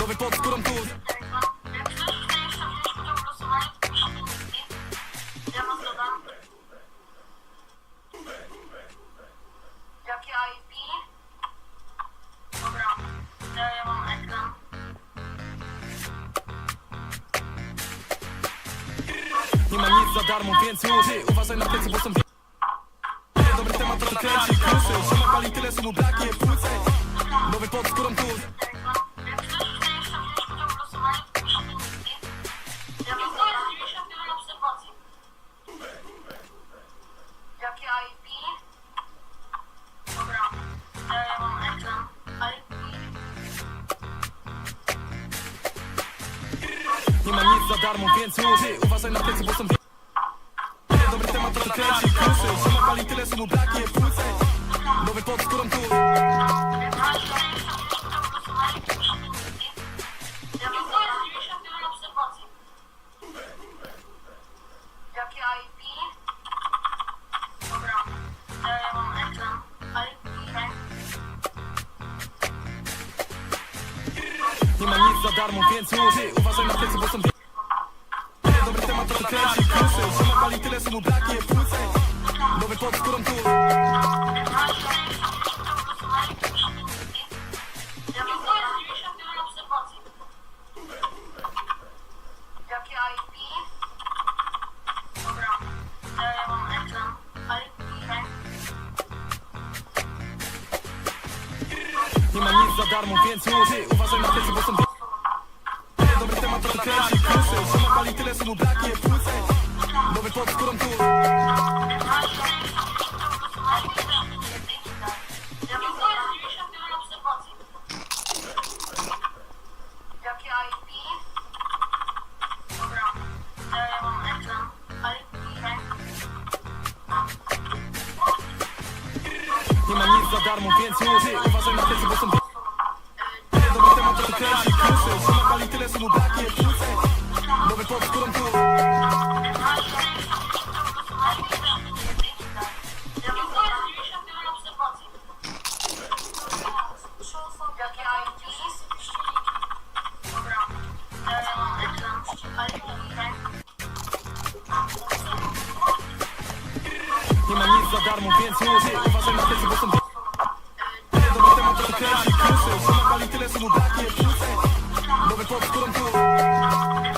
Nowy pod skórą tuż Jakie IP? Dobra, ja mam ekran. Nie ma nic za darmo, więc już uważaj na plecy, bo są dobry temat, to kręci kuszy Siema pali tyle sumu, braknie płuce Nowy pod skórą tuż darmo, więc Ty uważaj na plecy, bo są dobry temat, to kręci kuszy Siema pali tyle sumu, braknie płuce Nowy pod skórą tuż Ja mam to jest 90 minut obserwacji. Jakie IP? Dobra, ja mam ekran. IP. Nie ma nic za darmo, więc Ty uważaj na plecy, bo są kręci kuszy Siema pali tyle sumu, braknie płuce Nowy pod skórą tuż Ja mam to jest 90 minut obserwacji. Jakie IP? Dobra, ja mam ekran. IP. Nie ma nic za darmo, więc uważaj na plecy, bo są dobry temat, to kręci kuszy Siema pali tyle sumu, braknie płuce Nowy pod za darmo, więc już Ty uważaj na plecy, bo są Mówię dobry temat, to kręci kuszy Siema pali tyle sumu, braknie płuce. Nowy skórą tuż Ja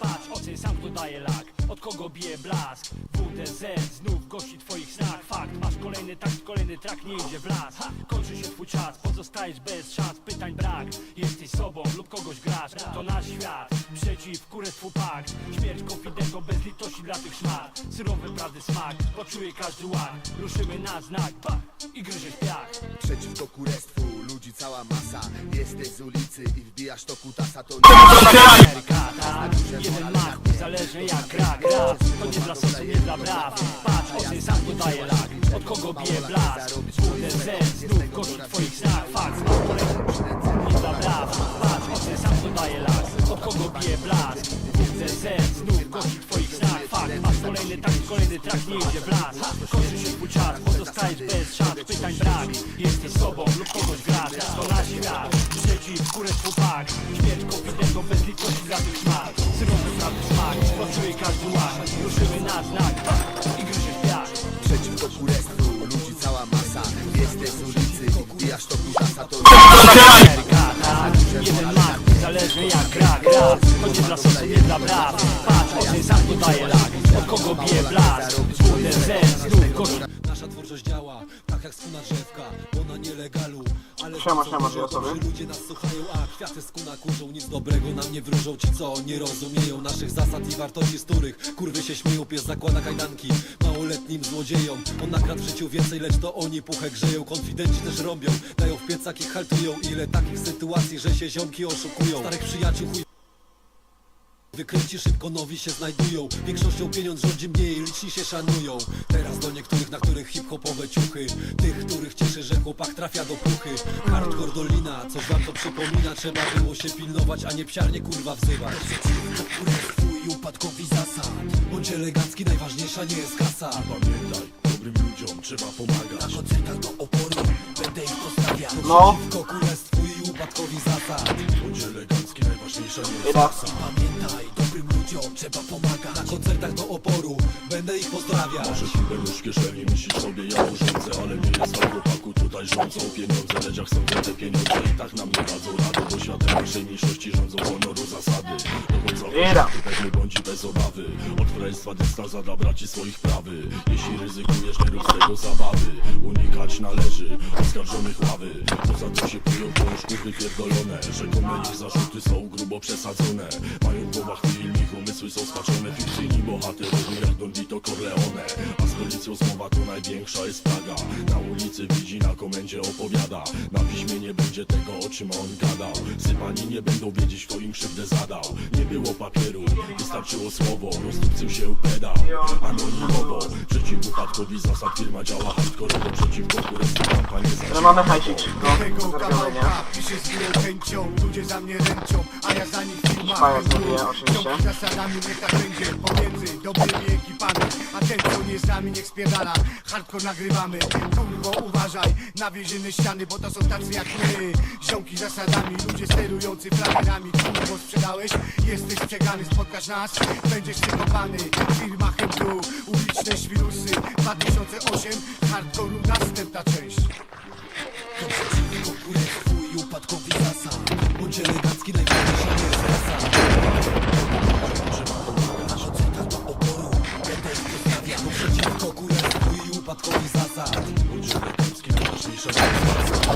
Patrz, oczy sam kto daje lak. Od kogo bije blask? WDZ znów gości twoich znak. Fakt, masz kolejny takt, kolejny trak Nie idzie w las, ha, kończy się twój czas Pozostajesz bez szans, pytań brak Jesteś sobą lub kogoś grasz. To nasz świat, przeciw kurestwu pakt. Śmierć konfidentą bez litości dla tych szmat. Syrowy prawdy smak, poczuje każdy ład. Ruszymy na znak, pa, i gryzie w piach. Przeciw to kurestwu ludzi cała masa. Jesteś z ulicy i wbijasz to kutasa To tak? Jeden zależy jak gra, gra. To nie dla nie dla braw. Patrz, sam lak Od kogo bije blask? Znów twoich lak Od kogo bije blask? Znów Nasza twórczość działa, tak jak skuna drzewka, bo na nielegalu. Ale Siema, siema, osoby. ludzie nas słuchają, a kwiaty skuna kurzą Nic dobrego nam nie wróżą, ci co nie rozumieją Naszych zasad i wartości, z których kurwy się śmieją Pies zakłada kajdanki małoletnim złodziejom. On nakradł w życiu więcej, lecz to oni puchę grzeją. Konfidenci też robią, dają w piecach i haltują Ile takich sytuacji, że się ziomki oszukują. Starych przyjaciół chuj Wykręci szybko, nowi się znajdują. Większością pieniądz rządzi mniej, liczni się szanują. Teraz do niektórych, na których hip-hopowe ciuchy. Tych, których cieszy, że chłopak trafia do puchy. Hardcore dolina, coś wam to przypomina? Trzeba było się pilnować, a nie psiarnie kurwa wzywać. Twój upadkowi zasad Bądź elegancki, najważniejsza nie jest kasa. Pamiętaj, dobrym ludziom trzeba pomagać. Na koncertach do oporu będę ich postawiał. No. Przeciwko królestwu i upadkowi zasad. Bądź elegancki, Pamiętaj, dobrym ludziom trzeba pomagać. Na koncertach do oporu będę ich pozdrawiać. Może siłę nóż w kieszeni, myślisz sobie ja urządzę Ale nie jest tak chłopaku, tutaj rządzą pieniądze. Lecz jak są te pieniądze i tak nam nie dadzą rady Bo światem naszej mniejszości rządzą honoru zasady. Dochodzą Ida. pewny bądź bez obawy. Od królestwa dystans zada braci swoich prawy. Jeśli ryzykujesz, nie rób z tego zabawy. Unikać należy oskarżonych ławy. Poza tym się kują, to już kurwy pierdolone. Rzekome ich zarzuty są grubo przesadzone. Mają w głowach film, ich umysły są spaczone Fikcyjni bohaterowie jak Don Vito Corleone. A z policją zmowa to największa jest plaga. Na ulicy widzi, na komendzie opowiada. Na piśmie nie będzie tego, o czym on gadał Sypani nie będą wiedzieć, kto im krzywdę zadał Nie było papieru, wystarczyło słowo Rozstupcył się pedał, anonimowo Przeciw upadkowi zasad firma działa hardkorowo Przeciw konkurencji kampanię Ale mamy hajsik szybko. Zrobione. piszę z chęcią. Ludzie za mnie ręczą, a ja za nich firma Maja zrobię, oczywiście. Zasadami niech tak będzie pomiędzy dobrymi ekipami A ten co nie z nami niech spierdala. Hardcore nagrywamy, kurwo uważaj Na więzienne ściany, bo to są tacy jak my. Ziomki zasadami, ludzie sterujący flagerami. Kurwo sprzedałeś, jesteś przegrany Spotkasz nas, będziesz przekopany Firma Hebru, uliczne świrusy 2008, hardcore następna część. To przeciwko królestwu i upadkowi zasad Bądź elegancki, najważniejsza nie jest kasa Na koncertach do oporu. Będę ich postawiał To przeciwko królestwu i upadkowi zasad Bądź elegancki, najważniejsza nie jest kasa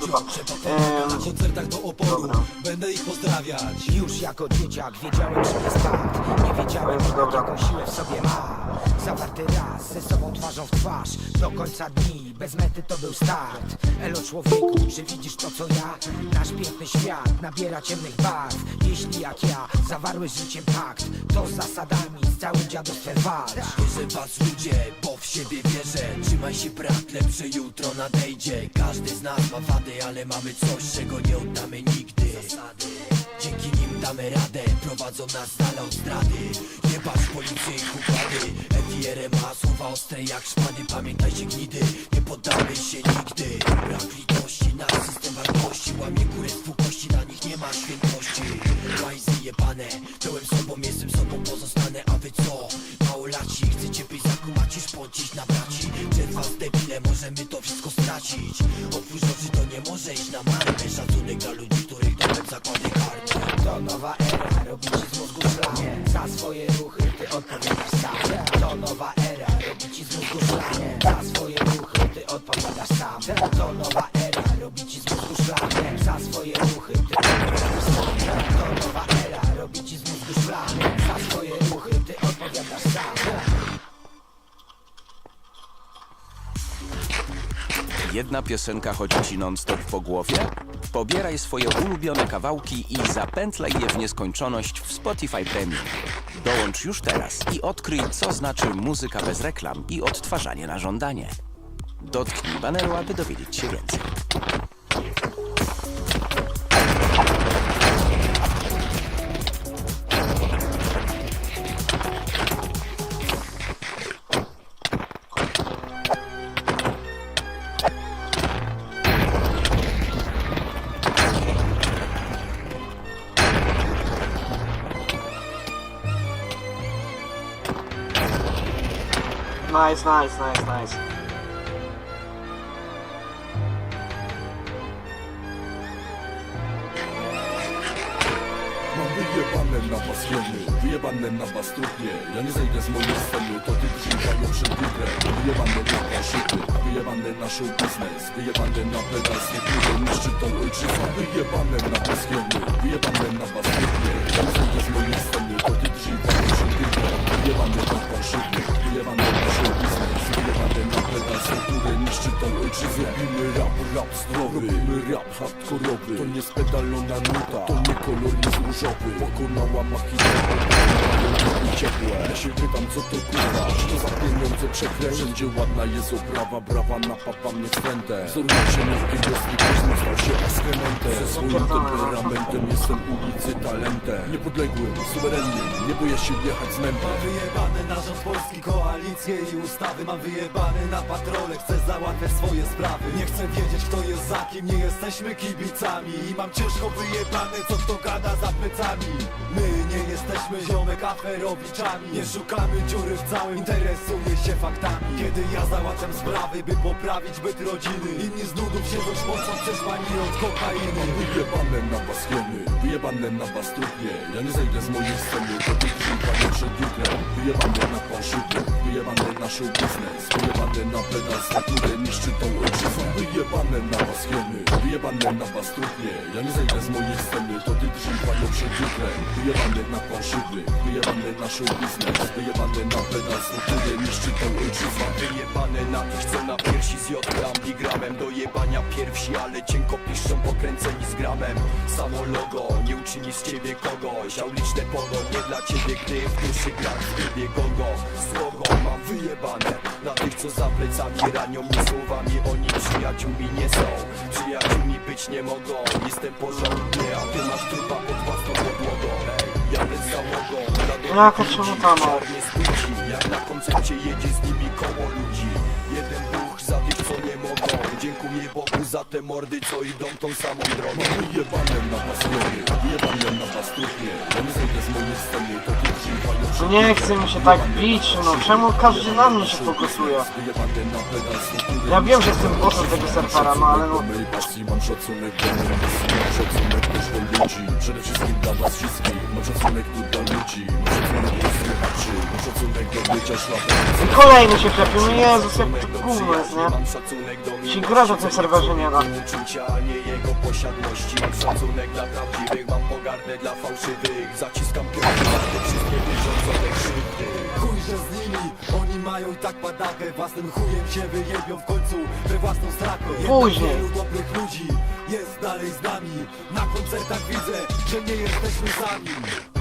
Ludziom trzeba pomagać Na koncertach do oporu. Dobra. będę ich pozdrawiać. Już jako dzieciak wiedziałem czym jest pakt Nie wiedziałem dobra. jaką siłę w sobie ma. Zawarty raz ze sobą twarzą w twarz. Do końca dni, bez mety to był start. Elo człowieku, czy widzisz to co ja? Nasz piękny świat nabiera ciemnych barw. Jeśli jak ja zawarłeś życiem pakt To z zasadami z całym dziadostwem walcz. Wierzę was ludzie, bo w siebie wierzę. Trzymaj się brat, lepsze jutro nadejdzie. Każdy z nas ma wady, ale mamy coś, czego nie oddamy nigdy Zasady Dzięki nim damy radę, prowadzą nas dala od zdrady. Nie patrz policji i układy FIR ma słowa ostre jak szpady. Pamiętajcie gnidy, nie poddamy się nigdy. Brak litości, nasz system wartości. Łamie kurestwu kości, na nich nie ma świętości. Łajzy jebane, byłem sobą, jestem sobą, pozostanę. A wy co? Małolaci, chcecie być zakumaci, szpącić na braci. Was debile, możemy to wszystko stracić. Otwórz oczy, to nie może iść na marne. Szacunek dla ludzi, To nowa era, robi ci z mózgu Za swoje ruchy ty odpowiadasz sam. To nowa era, robi z mózgu Za swoje ruchy ty odpowiadasz sam. To nowa era robi ci z mózgu Za swoje ruchy ty odpowiadasz sam. To nowa era robi ci z mózgu Za swoje ruchy ty odpowiadasz sam. Jedna piosenka chodzi ci non-stop po głowie? Pobieraj swoje ulubione kawałki i zapętlaj je w nieskończoność w Spotify Premium. Dołącz już teraz i odkryj, co znaczy muzyka bez reklam i odtwarzanie na żądanie. Dotknij baneru, aby dowiedzieć się więcej. Nice, nice, nice, nice. Mam wyjebane na was wyjebane na was Ja nie zejdę z mojej sceny, to ty drzywają przed witrem Wyjebane na waszyty, wyjebane na show biznes. Wyjebane na pedal, który niszczy tą ojczyznę Wyjebane na was wyjebane na was Ja nie zejdę z mojej sceny, to ty drzywają przed witrem Wyjebane na waszyty, wyjebane na Wyjebane na pedal, który niszczy tą ojczyznę Robimy rap, rap zdrowy, robimy rap hardkorowy. To nie spedalona nuta, to nie kolor jest różowy. Pokonała machinę, i ciepłe Ja się pytam co to kurwa, to za pieniądze przekręć Wszędzie ładna jest oprawa, brawa napawa mnie swętę Wzoruję się na wiosny, później stał się ekskrementem Ze swoim temperamentem jestem ulicy talentem Niepodległym, suwerennym, nie boję się jechać z mętem Wyjebane na rząd polski, koalicje i ustawy Mam wyjebane na patrole, chcę załatwiać swoje sprawy Nie chcę wiedzieć kto jest za kim, nie jesteśmy kibicami I mam ciężko wyjebane, co kto gada za plecami. My nie jesteśmy ziomek aferowiczami Nie szukamy dziury w całym, interesuję się faktami. Kiedy ja załatwiam sprawy, by poprawić byt rodziny. Inni z nudów siedzą szpocą przeszłani od kokainy. Wyjebane na was jemy, wyjebane na was trudnie Ja nie zejdę z mojej sceny, to ty panie przed jutrem. Wyjebane na fałszywy, wyjebane na show biznes. Wyjebane na pedal, który niszczy tą ojczyznę. Wyjebane na was jemy, wyjebane na was trudnie Ja nie zejdę z mojej sceny, to ty panie przed jutrem. Wyjebane na fałszywy, wyjebane na biznes. Wyjebane na pedal, który niszczy tą ojczyznę. Wyjebane na ich, co na piersi z jodgram gramem. Do jebania piersi, ale cienko piszą pokręceni z gramem. Samo logo, nie uczyni z ciebie kogoś. Auliczne pogo, nie dla ciebie, gdy w duszy gra Gdybie gogo, słowo mam wyjebane Na tych, co za plecami ranią mnie słowami Oni przyjaciółmi nie są, przyjaciółmi być nie mogą. Jestem porządnie, a ty masz trupa pod własną podłogą. Ej, jadę z załogą, ma? nie studzi Jak na koncercie jedzie z nimi koło ludzi Dziękuję Bogu za te mordy co idą tą samą drogą. Na was jemy, wyjebane na was trudnie Ja nie zejdę z mojej sceny, to ty panie No nie chce mi się tak bić, no czemu każdy na mnie się fokusuje? Ja wiem, że jestem bossem tego serwera, no ale no... mojej pasji mam szacunek do mojej pasji, mam szacunek też do ludzi. Przede wszystkim dla was wszystkich, mam szacunek tu dla ludzi. Mam szacunek do słuchaczy, mam szacunek do bycia szlachetnym. I kolejny się klepił, no Jezus, jak to gówno jest, nie? Mam na tym serwerze nie? Da. uczucia, nie jego posiadłości. Mam szacunek dla prawdziwych, mam pogardę dla fałszywych. Zaciskam piątki na te wszystkie krzywdy. Chujże z nimi, oni mają i tak padakę Własnym chujem się wyjebią w końcu we własną stratę. Później. wielu dobrych ludzi jest dalej z nami. Na koncertach widzę, że nie jesteśmy sami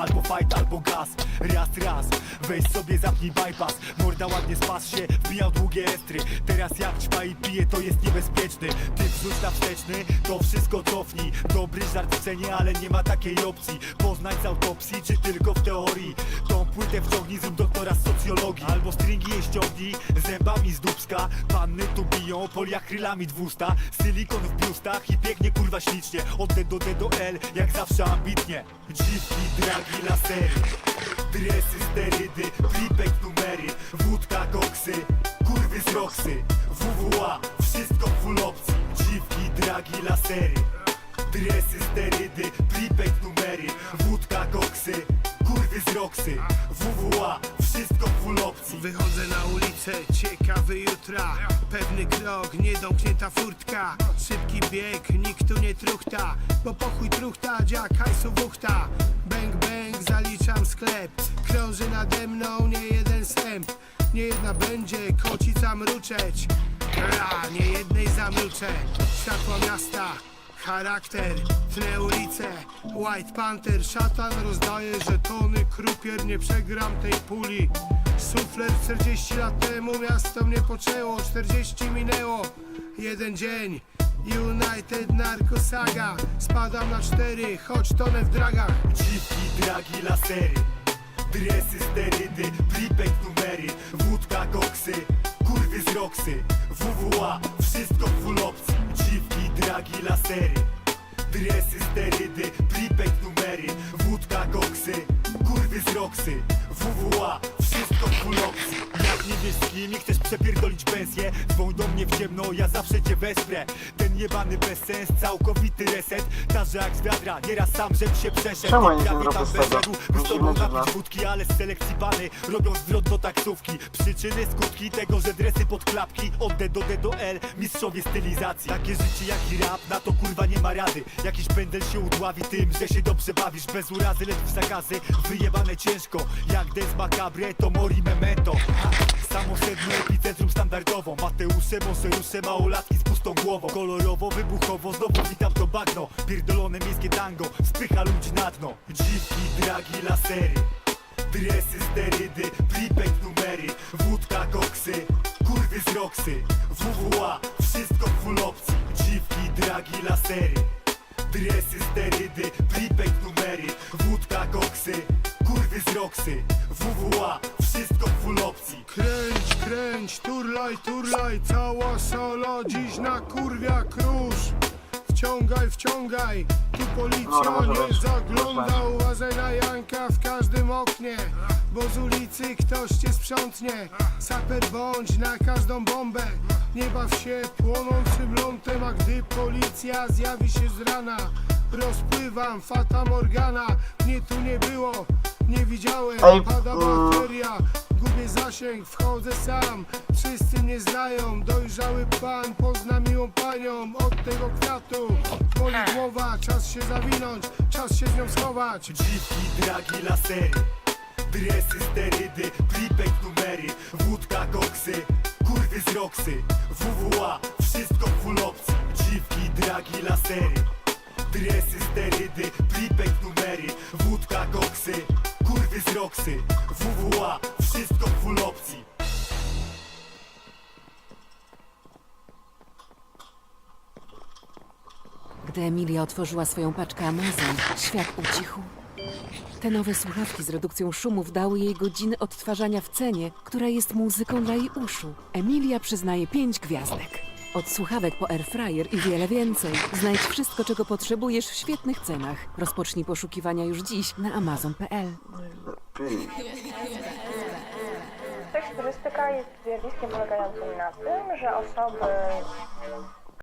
Albo fight, albo gaz. Raz, raz, weź sobie zapnij bypass. Morda ładnie spas się, wbijał długie estry. Teraz jak ćpa i pije, to jest niebezpieczny. Ty wrzuć na wsteczny, to wszystko cofnij Dobry żart w cenie, ale nie ma takiej opcji. Poznać z autopsji, czy tylko w teorii? Tą płytę wciągnij z doktora z socjologii. Albo stringi je ściągnij, zębami z dubska Panny tu biją, poliakrylami dwusta. Silikon w biustach i pięknie kurwa ślicznie. Od D do D do L, jak zawsze ambitnie. Dziwki, dragi, lasery Dresy, sterydy, flipek, numery Wódka, koksy, kurwy z roksy WWA, wszystko full opcji. Dziwki, dragi, lasery Dresy, sterydy, flipek, numery Wódka, koksy, kurwy z roksy WWA, wszystko Wychodzę na ulicę, ciekawy jutra. Pewny krok, niedomknięta furtka. Szybki bieg, nikt tu nie truchta. Bo pochuj truchta, dziak hajsu wuchta. Bang bang, zaliczam sklep. Krąży nade mną nie jeden sęp Nie jedna będzie kocica mruczeć. Ra, nie jednej zamruczę Światła miasta Charakter, tnę ulice White Panther, szatan rozdaje żetony Krupier, nie przegram tej puli Sufler 40 lat temu Miasto mnie poczęło, 40 minęło. Jeden dzień United Narco Saga. Spadam na cztery, choć tonę w dragach. Dziwki, dragi, lasery Dresy, sterydy, flipek, numery Wódka, koksy, kurwy z roksy. WWA, wszystko full opcji. Dziwki, dragi, lasery Dresy, sterydy, flipek, numery Wódka, koksy, kurwy z roksy WWA, wszystko opcji Jak nie wiesz z chcesz przepierdolić pensję Dzwoń do mnie w ciemno, ja zawsze cię wesprę Ten jebany bezsens, całkowity reset. Tarza jak z wiadra, nieraz sam żem się przeszedł. Czemu ja nie tam z tego? by z tobą dziwne, napić wódki, ale z selekcji bany Robią zwrot do taksówki. Przyczyny, skutki tego, że dresy pod klapki. Od D do D do L, mistrzowie stylizacji. Takie życie jak i rap, na to kurwa nie ma rady. Jakiś pędzel się udławi tym, że się dobrze bawisz. Bez urazy, lecz w zakazy, wyjebane ciężko Jak Dance Macabre, to Mori Memento. Ha, Samo sedno epicentrum standardowo. Mateusze, Monserusze, małolatki z pustą głową Kolorowo, wybuchowo, znowu witam to bagno. Pierdolone miejskie tango, spycha ludzi na dno. Dziwki, dragi, lasery Dresy, sterydy, flipek, numery Wódka, koksy, kurwy z roksy. WWA, wszystko full opcji. Dziwki, dragi, lasery Dresy, sterydy, flipek, numery Wódka, koksy, kurwy z roksy. WWA, wszystko full opcji. Kręć, kręć, turlaj, turlaj Cała sala dziś na kurwia Wciągaj, Tu policja Dobra, może nie zagląda Uważaj na Janka w każdym oknie Bo z ulicy ktoś cię sprzątnie. Saper bądź na każdą bombę. Nie baw się płonącym lądem A gdy policja zjawi się z rana Rozpływam, fata morgana. Mnie tu nie było, nie widziałem. Pada mm. bateria Gubię zasięg, wchodzę sam. Wszyscy mnie znają Dojrzały pan pozna miłą panią. Od tego kwiatu boli głowa Czas się zawinąć, czas się z nią schować. Dziwki, dragi, lasery Dresy, sterydy, flipek, numery Wódka, koksy, kurwy z roksy. WWA, wszystko full opcji. Dziwki, dragi, lasery Dresy, sterydy, flipek, numery Wódka, koksy, kurwy z roksy WWA, wszystko full opcji Gdy Emilia otworzyła swoją paczkę Amazon, świat ucichł. Te nowe słuchawki z redukcją szumów dały jej godziny odtwarzania w cenie, która jest muzyką dla jej uszu. Emilia przyznaje pięć gwiazdek. Od słuchawek po airfryer i wiele więcej. Znajdź wszystko, czego potrzebujesz w świetnych cenach. Rozpocznij poszukiwania już dziś na amazon.pl. Teksturystyka jest zjawiskiem polegającym na tym, że osoby